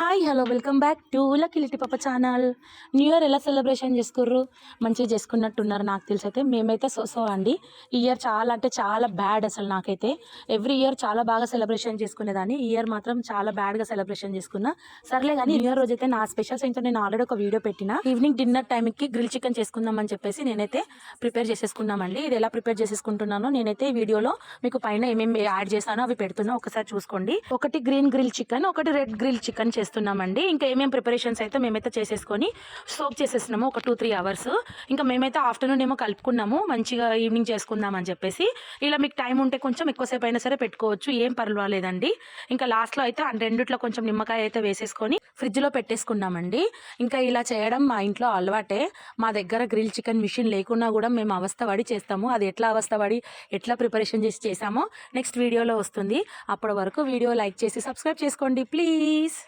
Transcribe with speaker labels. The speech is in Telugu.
Speaker 1: Hi hello welcome back to లక్కిలిటి పాప ఛానల్ న్యూ ఇయర్ ఎలా సెలబ్రేషన్ చేసుకుర్రు? మంచిగా చేసుకున్నట్టున్నారు నాకు తెలిసి అయితే మేమైతే సోసో అండి. ఈ ఇయర్ చాలా అంటే చాలా బ్యాడ్ అసలు నాకైతే. ఎవ్రీ ఇయర్ చాలా బాగా సెలబ్రేషన్ చేసుకునేదాన్ని. ఈ ఇయర్ మాత్రం చాలా బ్యాడ్గా సెలబ్రేషన్ చేసుకున్నా. సర్లే కానీ న్యూ ఇయర్ రోజు అయితే నా స్పెషల్స్ ఏంటో నేను ఆల్రెడీ ఒక వీడియో పెట్టిన. ఈవినింగ్ డిన్నర్ టైంకి గ్రిల్ చికెన్ చేసుకుందామని చెప్పేసి నేనైతే ప్రిపేర్ చేసేసుకున్నామండి. ఇది ఎలా ప్రిపేర్ చేసేసుకుంటున్నానో నేనైతే వీడియోలో మీకు పైన ఏమేమి యాడ్ చేశానో అవి పెడుతున్నా. ఒకసారి చూసుకోండి. ఒకటి గ్రీన్ గ్రిల్ చికెన్ ఒకటి రెడ్ గ్రిల్ చికెన్ చేస్తున్నామండి. ఇంకా ఏమేమి ప్రిపరేషన్స్ అయితే మేమైతే చేసేసుకొని సోప్ చేసేస్తున్నాము ఒక టూ త్రీ అవర్స్ ఇంకా మేమైతే ఆఫ్టర్నూన్ ఏమో కలుపుకున్నాము. మంచిగా ఈవినింగ్ చేసుకుందాం అని చెప్పేసి ఇలా మీకు టైం ఉంటే కొంచెం ఎక్కువసేపు అయినా సరే పెట్టుకోవచ్చు. ఏం పర్వాలేదండి. ఇంకా లాస్ట్లో అయితే ఆ రెండిట్లో కొంచెం నిమ్మకాయ అయితే వేసేసుకొని ఫ్రిడ్జ్లో పెట్టేసుకున్నామండి. ఇంకా ఇలా చేయడం మా ఇంట్లో అలవాటే. మా దగ్గర గ్రిల్ చికెన్ మిషన్ లేకున్నా కూడా మేము అవస్థ పడి చేస్తాము. అది ఎట్లా అవస్థ పడి ఎట్లా ప్రిపరేషన్ చేసి చేసామో నెక్స్ట్ వీడియోలో వస్తుంది. అప్పటి వరకు వీడియో లైక్ చేసి సబ్స్క్రైబ్ చేసుకోండి ప్లీజ్